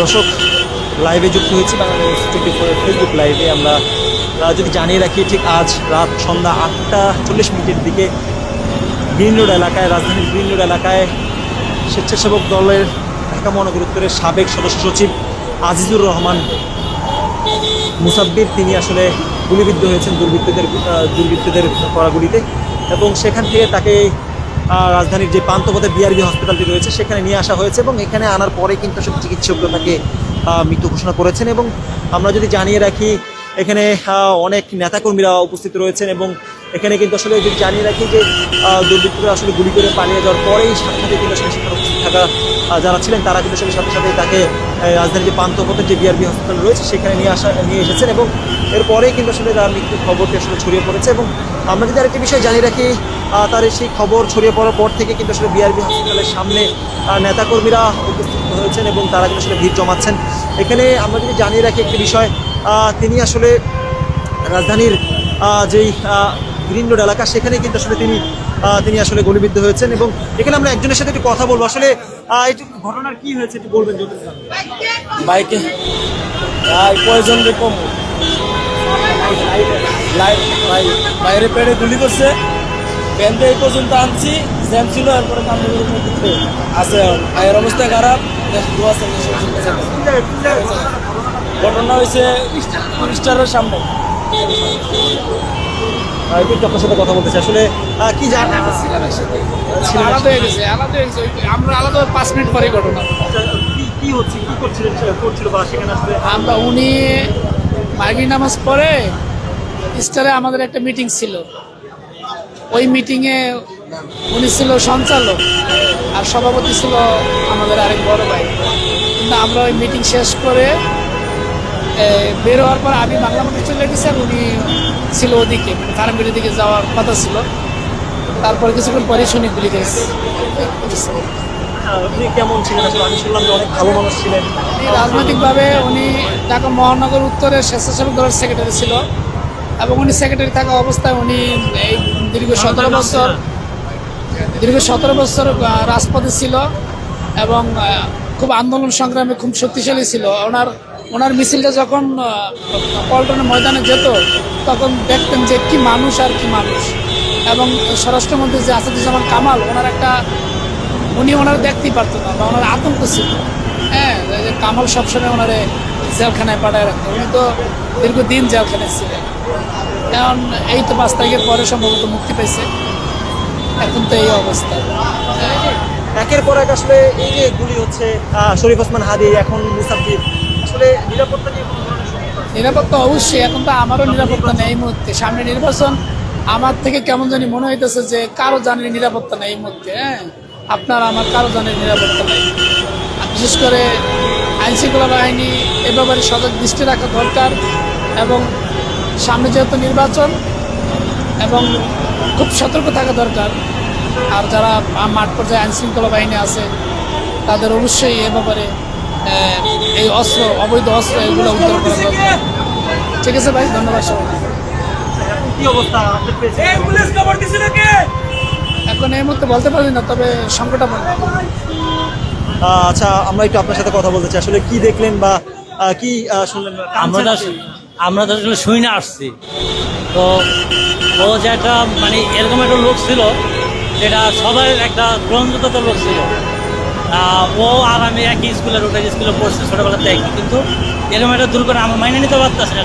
দর্শক লাইভে যুক্ত হয়েছি বাংলাদেশ টোয়েন্টি ফোর ফেসবুক লাইভে আমরা যদি জানিয়ে রাখি, ঠিক আজ রাত সন্ধ্যা আটটা চল্লিশ মিনিটের দিকে গ্রিন রোড এলাকায়, রাজধানীর গ্রিন রোড এলাকায় স্বেচ্ছাসেবক দলের ঢাকা মহানগর উত্তরের সাবেক সদস্য সচিব আজিজুর রহমান মুসাব্বির, তিনি আসলে গুলিবিদ্ধ হয়েছেন দুর্বৃত্তদের দুর্বৃত্তদের করা গুলিতে এবং সেখান থেকে তাকে রাজধানীর যে পান্তপথে বিআরবি হসপিটালটি রয়েছে, সেখানে নিয়ে আসা হয়েছে এবং এখানে আনার পরে কিন্তু সব চিকিৎসকরা তাকে মৃত্যু ঘোষণা করেছেন এবং আমরা যদি জানিয়ে রাখি, এখানে অনেক নেতাকর্মীরা উপস্থিত রয়েছেন এবং এখানে কিন্তু আসলে যদি জানিয়ে রাখি যে দুর্বৃত্তরা আসলে গুলি করে পালিয়ে যাওয়ার পরেই সাথে সাথে কিন্তু আসলে সেখানে উপস্থিত থাকা যারা ছিলেন, তারা কিন্তু আসলে সাথে সাথে তাকে রাজধানীর যে পান্তপথের যে বিআরবি হসপিটাল রয়েছে, সেখানে নিয়ে আসা, নিয়ে এসেছেন এবং এরপরেই কিন্তু আসলে তার মৃত্যুর খবরটি আসলে ছড়িয়ে পড়েছে এবং আমরা যদি আরেকটি বিষয় জানিয়ে রাখি তার সেই খবর ছড়িয়ে পড়ার পর থেকে কিন্তু আসলে বিআরবি হসপিটালের সামনে নেতাকর্মীরা উপস্থিত হয়েছেন এবং তারা কিন্তু আসলে ভিড় জমাচ্ছেন। এখানে আমরা যদি জানিয়ে রাখি একটি বিষয় তিনি আসলে রাজধানীর যেই গ্রিন রোড এলাকা, সেখানে কিন্তু আসলে তিনি তিনি আসলে গুলিবিদ্ধ হয়েছেন এবং এখানে আমরা একজনের সাথে একটু কথা বলব। আসলে ঘটনার কি হয়েছে একটু বলবেন বাইকে বাইরে পেড়ে গুলি করছে। ব্যান্ডে এই পর্যন্ত আনছি জ্যাম ছিল এরপরে আছে। ভাইয়ের অবস্থা খারাপ ঘটনা হয়েছে স্টারের সামনে। আপনার সাথে কথা বলতেছি আসলে আহ, কি জান? আলাদা হয়ে গেছে আলাদা হয়ে গেছে। আমরা আলাদা পাঁচ মিনিট পরে ঘটনা। কি কি হচ্ছে কি করছিলেন করছিল বা সেখানে আসলে? আমরা উনি নামাজ পড়ে স্টারে আমাদের একটা মিটিং ছিল। ওই মিটিংয়ে উনি ছিল সঞ্চালক আর সভাপতি ছিল আমাদের আরেক বড় ভাই। কিন্তু আমরা ওই মিটিং শেষ করে বের হওয়ার পর আমি বাংলা মাঠে চলে গেছি আর উনি ছিল ওদিকে ফার্মের দিকে যাওয়ার কথা ছিল। তারপরে কিছুক্ষণ পরে শুনি গুলি গেছে আপনি কেমন ছিলেন? আমি শুনলাম যে অনেক ভালো মানুষ ছিলেন। রাজনৈতিকভাবে উনি ঢাকা মহানগর উত্তরের স্বেচ্ছাসেবক দলের সেক্রেটারি ছিল। এবং উনি সেক্রেটারি থাকা অবস্থায় উনি এই দীর্ঘ সতেরো বছর দীর্ঘ সতেরো বছর রাজপথে ছিল এবং খুব আন্দোলন সংগ্রামে খুব শক্তিশালী ছিল। ওনার ওনার মিছিলটা যখন পল্টনের ময়দানে যেত তখন দেখতেন যে কি মানুষ আর কি মানুষ। এবং স্বরাষ্ট্রমন্ত্রী যে আসাদুজ্জামান কামাল ওনার একটা উনি ওনার দেখতেই পারতো না বা ওনার আতঙ্ক ছিল। হ্যাঁ কামাল সবসময় ওনারে জেলখানায় পাঠায় রাখতো। উনি তো দীর্ঘদিন জেলখানায় ছিলেন। এখন এই তো পাঁচ তারিখের পরে সম্ভবত মুক্তি পাইছে। এখন তো এই অবস্থা। একের পর এক আসলে এই যে গুলি হচ্ছে শরীফ ওসমান হাদি এখন মুসাফির আসলে নিরাপত্তা নিয়ে? নিরাপত্তা অবশ্যই এখন তো আমারও নিরাপত্তা নেই এই মুহূর্তে। সামনে নির্বাচন আমার থেকে কেমন জানি মনে হইতেছে যে কারও জানের নিরাপত্তা নেই এই মুহূর্তে হ্যাঁ? আপনার আমার কারও জানের নিরাপত্তা নেই। বিশেষ করে আইনশৃঙ্খলা বাহিনী এ ব্যাপারে সজাগ দৃষ্টি রাখা দরকার এবং সামনে যেহেতু নির্বাচন এবং খুব সতর্ক থাকা দরকার আর যারা মাঠ পর্যায়ে আইন শৃঙ্খলা বাহিনী আছে তাদের অবশ্যই এ ব্যাপারে এই অস্ত্র অবৈধ অস্ত্র এগুলো উদ্ধার করা দরকার। ঠিক আছে ভাই ধন্যবাদ সবাই এখন কি অবস্থা? আপনি পেয়েছেন। এখন এই মুহূর্তে বলতে পারি না তবে সংকটাপন্ন আচ্ছা আমরা একটু আপনার সাথে কথা বলতে চাই। আসলে কি দেখলেন বা কি শুনলেন? আমরা আমরা তো আসলে শুই না আসছি। তো ও যে একটা মানে এরকম একটা লোক ছিল, যেটা সবার একটা গ্রহণযোগ্যত লোক ছিল। ও আর আমি একই স্কুলের ওটা স্কুলে পড়ছি ছোটোবেলাতে একই কিন্তু এরকম একটা দুর্ঘটনা আমার মাইনে নিতে পারতেছে